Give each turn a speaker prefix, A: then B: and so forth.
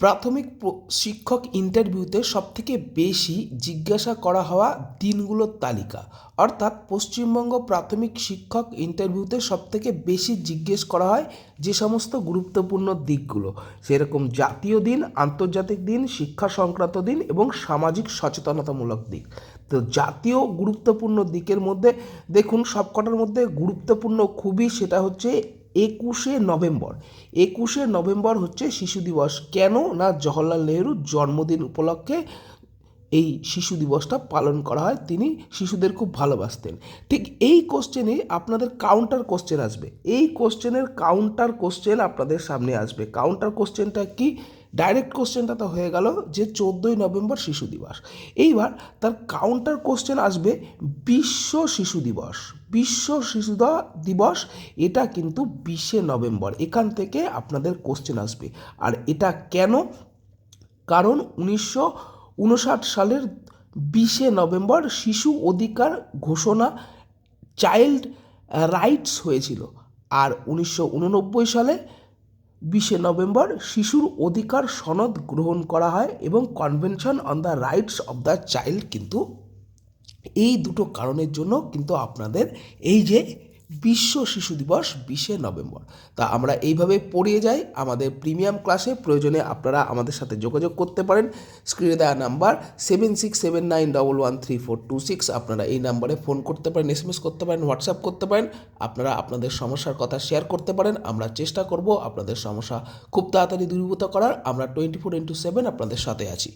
A: প্রাথমিক শিক্ষক ইন্টারভিউতে সবথেকে বেশি জিজ্ঞাসা করা হওয়া দিনগুলোর তালিকা। অর্থাৎ পশ্চিমবঙ্গ প্রাথমিক শিক্ষক ইন্টারভিউতে সবথেকে বেশি জিজ্ঞেস করা হয় যে সমস্ত গুরুত্বপূর্ণ দিকগুলো। সেরকম জাতীয় দিন, আন্তর্জাতিক দিন, শিক্ষা সংক্রান্ত দিন এবং সামাজিক সচেতনতামূলক দিক। তো জাতীয় গুরুত্বপূর্ণ দিকের মধ্যে দেখুন, সবকটার মধ্যে গুরুত্বপূর্ণ খুবই সেটা হচ্ছে একুশে নভেম্বর। একুশে নভেম্বর হচ্ছে শিশু দিবস। কেন? না জওহরলাল নেহরুর জন্মদিন উপলক্ষে এই শিশু দিবসটা পালন করা হয়। তিনি শিশুদের খুব ভালোবাসতেন। ঠিক এই কোশ্চেনে আপনাদের কাউন্টার কোশ্চেন আসবে। এই কোশ্চেনের কাউন্টার কোশ্চেন আপনাদের সামনে আসবে। কাউন্টার কোশ্চেনটা কি? ডাইরেক্ট কোশ্চেনটা তো হয়ে গেল যে চোদ্দোই নভেম্বর শিশু দিবস। এইবার তার কাউন্টার কোশ্চেন আসবে বিশ্ব শিশু দিবস। বিশ্ব শিশু দিবস, এটা কিন্তু বিশে নভেম্বর। এখান থেকে আপনাদের কোশ্চেন আসবে। আর এটা কেন? কারণ উনিশশো উনষাট সালের বিশে নভেম্বর শিশু অধিকার ঘোষণা চাইল্ড রাইটস হয়েছিল। আর উনিশশো উননব্বই সালে বিশে নভেম্বর শিশুর অধিকার সনদ গ্রহণ করা হয় এবং convention on the rights of the child কিন্তু এই দুটো কারণের জন্য কিন্তু আপনাদের এই যে বিশ্ব শিশু দিবস বিশে নভেম্বর। তা আমরা এইভাবে পড়িয়ে যাই, আমাদের প্রিমিয়াম ক্লাসে। প্রয়োজনে আপনারা আমাদের সাথে যোগাযোগ করতে পারেন। স্ক্রিনে দেওয়া number seven six seven nine double one three four two six আপনারা এই নাম্বারে ফোন করতে পারেন এস এম এস করতে পারেন হোয়াটসঅ্যাপ করতে পারেন। আপনারা আপনাদের সমস্যার কথা শেয়ার করতে পারেন। আমরা চেষ্টা করব আপনাদের সমস্যা খুব তাড়াতাড়ি দূরীভূত করার। আমরা টোয়েন্টি ফোর ইন্টু সেভেন আপনাদের সাথে আছি।